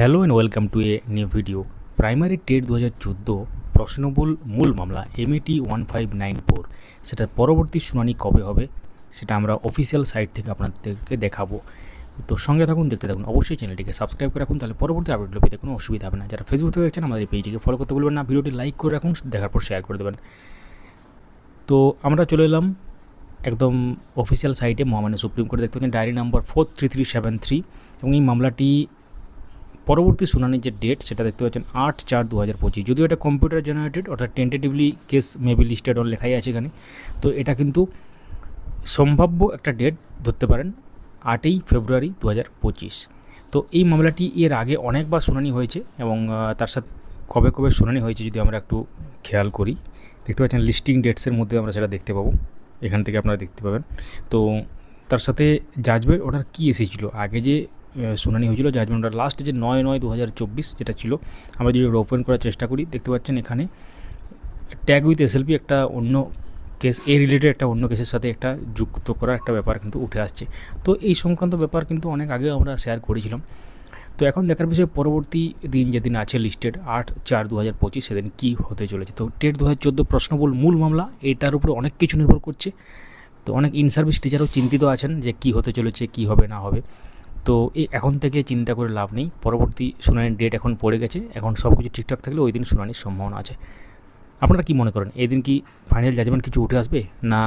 Hello and welcome to a new video primary TET দু হাজার চোদ্দ প্রশ্নবুল মূল মামলা MAT one five nine four সেটার পরবর্তী শুনানি কবে হবে? সেটা আমরা অফিসিয়াল সাইট থেকে আপনাদেরকে দেখাবো। তো সঙ্গে থাকুন, দেখতে থাকুন। অবশ্যই চ্যানেলটিকে সাবস্ক্রাইব করে রাখুন, তাহলে পরবর্তী আপডেটগুলো পেতে কোনো অসুবিধা হবে না। যারা ফেসবুক থেকে দেখছেন, আমাদের এই পেজটিকে ফলো করতে বলবেন না। ভিডিওটি লাইক করে রাখুন, দেখার পর শেয়ার করে দেবেন। তো আমরা চলে এলাম একদম অফিসিয়াল সাইটে মহামান্য সুপ্রিম কোর্টে। দেখতে পাচ্ছেন diary number four three three seven three এবং এই মামলাটি পরবর্তী শুনানির যে ডেট সেটা দেখতে পাচ্ছেন আট চার দু হাজার পঁচিশ। যদিও এটা কম্পিউটার জেনারেটেড অর্থাৎ tentatively case maybe listed on লেখাই আছে এখানে। তো এটা কিন্তু সম্ভাব্য একটা ডেট ধরতে পারেন আটই ফেব্রুয়ারি দু হাজার পঁচিশ। তো এই মামলাটি এর আগে অনেকবার শুনানি হয়েছে এবং তার সাথে কবে কবে শুনানি হয়েছে যদি আমরা একটু খেয়াল করি, দেখতে পাচ্ছেন লিস্টিং ডেটসের মধ্যে আমরা সেটা দেখতে পাবো। এখান থেকে আপনারা দেখতে পাবেন। তো তার সাথে জাজমেন্ট ওটার কী এসেছিল? আগে যে শুনানি হয়েছিল জাজমেন্ট ওটার লাস্ট যে নয় নয় দু হাজার চব্বিশ যেটা ছিল, আমরা যদি ওপেন করার চেষ্টা করি, দেখতে পাচ্ছেন এখানে ট্যাগ উইথ এসএলপি একটা অন্য কেস এ রিলেটেড একটা অন্য কেসের সাথে একটা যুক্ত করার একটা ব্যাপার কিন্তু উঠে আসছে। তো এই সংক্রান্ত ব্যাপার কিন্তু অনেক আগে আমরা শেয়ার করেছিলাম। তো এখন দেখার বিষয়, পরবর্তী দিন যেদিন আছে লিস্টেড আট চার দু হাজার পঁচিশ, সেদিন কী হতে চলেছে। তো টেট দু হাজার চোদ্দ প্রশ্নবল মূল মামলা, এটার উপরে অনেক কিছু নির্ভর করছে। তো অনেক ইন সার্ভিস টিচারও চিন্তিত আছেন যে কী হতে চলেছে, কী হবে, না হবে। তো এখন থেকে চিন্তা করে লাভ নেই। পরবর্তী শুনানির ডেট এখন পড়ে গেছে। এখন সব কিছু ঠিকঠাক থাকলে ওই দিন শুনানির সম্ভাবনা আছে। আপনারা কি মনে করেন এই দিন কি ফাইনাল জাজমেন্ট কিছু উঠে আসবে? না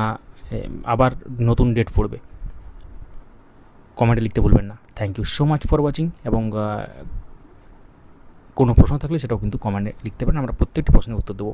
আবার নতুন ডেট পড়বে? কমেন্টে লিখতে ভুলবেন না। Thank you so much for watching এবং কোনো প্রশ্ন থাকলে সেটাও কিন্তু কমেন্টে লিখতে পারেন। আমরা প্রত্যেকটি প্রশ্নের উত্তর দেবো।